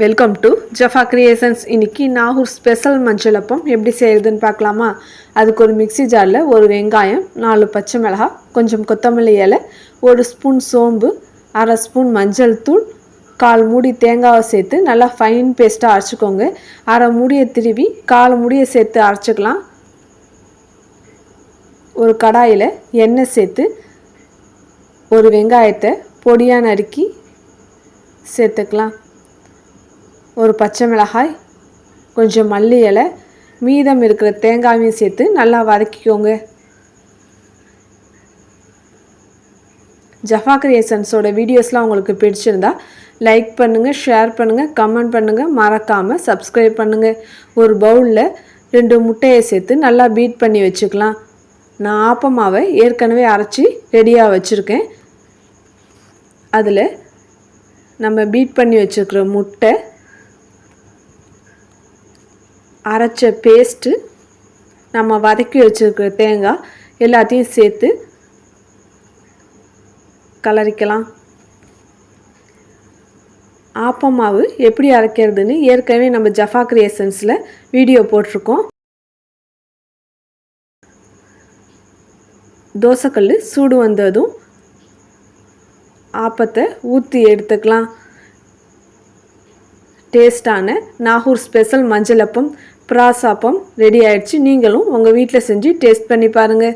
Welcome to Jaffa creations இன்னைக்கு Nagore special மஞ்சள் அப்பம் எப்படி செய்கிறதுன்னு பார்க்கலாமா? அதுக்கு ஒரு மிக்ஸி ஜாரில் ஒரு வெங்காயம் நாலு பச்சை மிளகாய் கொஞ்சம் கொத்தமல்லி இலை ஒரு ஸ்பூன் சோம்பு அரை ஸ்பூன் மஞ்சள் தூள் கால் மூடி தேங்காவை சேர்த்து நல்லா ஃபைன் பேஸ்ட்டாக அரைச்சிக்கோங்க. அரை மூடியை திருவி கால் மூடியை சேர்த்து அரைச்சிக்கலாம். ஒரு கடாயில் எண்ணெய் சேர்த்து ஒரு வெங்காயத்தை பொடியாக நறுக்கி சேர்த்துக்கலாம். ஒரு பச்சை மிளகாய் கொஞ்சம் மல்லி இலை மீதம் இருக்கிற தேங்காயும் சேர்த்து நல்லா வதக்கிக்கோங்க. ஜஃபா கிரியேஷன்ஸோட வீடியோஸ்லாம் உங்களுக்கு பிடிச்சிருந்தா லைக் பண்ணுங்கள் ஷேர் பண்ணுங்கள் கமெண்ட் பண்ணுங்கள் மறக்காமல் சப்ஸ்கிரைப் பண்ணுங்கள் ஒரு பவுலில் ரெண்டு முட்டையை சேர்த்து நல்லா பீட் பண்ணி வச்சுக்கலாம். நான் ஆப்பமாவை ஏற்கனவே அரைச்சி ரெடியாக வச்சுருக்கேன். அதில் நம்ம பீட் பண்ணி வச்சுருக்கிற முட்டை அரைச்ச பேஸ்ட்டு நம்ம வதக்கி வச்சுருக்கிற தேங்காய் எல்லாத்தையும் சேர்த்து கலரிக்கலாம். ஆப்பமாவு எப்படி அரைக்கிறதுன்னு ஏற்கனவே நம்ம ஜஃபா கிரியேஷன்ஸில் வீடியோ போட்டிருக்கோம். தோசைக்கல் சூடு வந்ததும் ஆப்பத்தை ஊற்றி எடுத்துக்கலாம். டேஸ்டான நாகூர் ஸ்பெஷல் மஞ்சள் அப்பம் பிராசாப்பம் ரெடி ஆயிடுச்சு. நீங்களும் உங்கள் வீட்டில் செஞ்சு டேஸ்ட் பண்ணி பாருங்கள்